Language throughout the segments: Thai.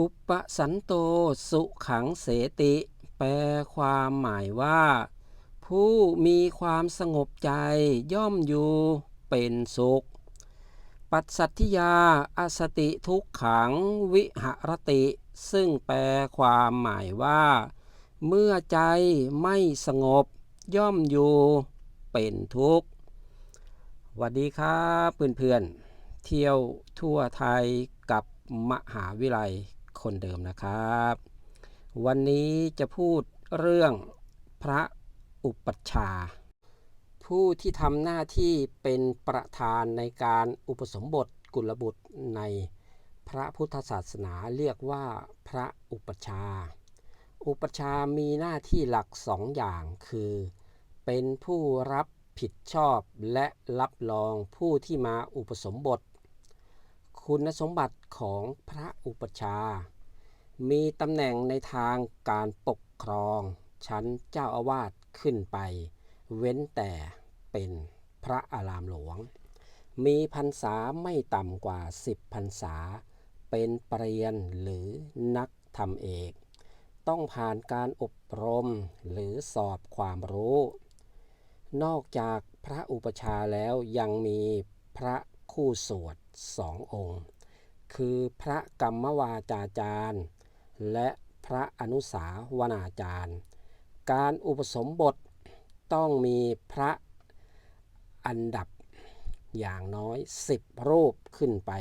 อุปสันโตสุขังเสติ แปลความหมายว่า ผู้มีความสงบใจย่อมอยู่เป็นสุข ปัสสัทธิยาอสติทุกขังวิหรติ ซึ่งแปลความหมายว่า เมื่อใจไม่สงบย่อมอยู่เป็นทุกข์สวัสดีครับเพื่อนๆเที่ยวทั่วไทยกับมหาวิทยาลัย คนเดิมนะครับ วันนี้จะพูดเรื่องพระอุปัชฌาย์ผู้ที่ทำหน้าที่เป็นประธานในการอุปสมบทกุลบุตรในพระพุทธศาสนาเรียกว่าพระอุปัชฌาย์อุปัชฌาย์มีหน้าที่หลักสองอย่างคือ เป็นผู้รับผิดชอบและรับรองผู้ที่มาอุปสมบท คุณสมบัติของพระอุปัชฌาย์ มีตำแหน่งในทางการปกครองชั้นเจ้าอาวาสขึ้นไป เว้นแต่เป็นพระอารามหลวง มีพรรษาไม่ต่ำกว่า 10พรรษา เป็นปรริญญาหรือนักธรรมเอก ต้องผ่านการอบรมหรือสอบความรู้ นอกจากพระอุปชาแล้วยังมีพระคู่สวดสององค์ คือพระกรรมวาจาจารย์ และพระอนุสาวนาจารย์ การอุปสมบทต้องมีพระอันดับอย่างน้อย 10 รูปขึ้นไป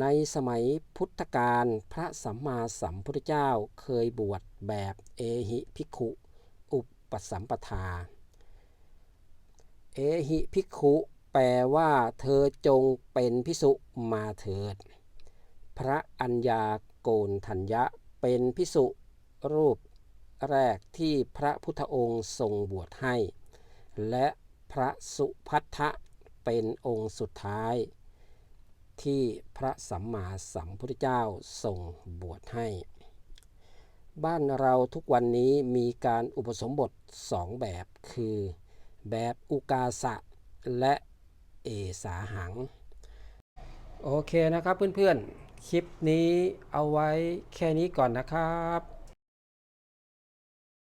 ในสมัยพุทธกาลพระสัมมาสัมพุทธเจ้าเคยบวชแบบเอหิภิกขุ อุปสัมปทา เอหิภิกขุแปลว่าเธอจงเป็นพิสุมาเถิด พระอัญญา กณทัญญะเป็นพิสุรูปแรกที่พระพุทธองค์ทรงบวชให้ และพระสุพัทธะเป็นองค์สุดท้าย ที่พระสัมมาสัมพุทธเจ้าทรงบวชให้ บ้านเราทุกวันนี้มีการอุปสมบทสองแบบคือ แบบอุกาสะและเอสาหัง โอเคนะครับเพื่อนๆ คลิปนี้เอาไว้แค่นี้ก่อนนะครับ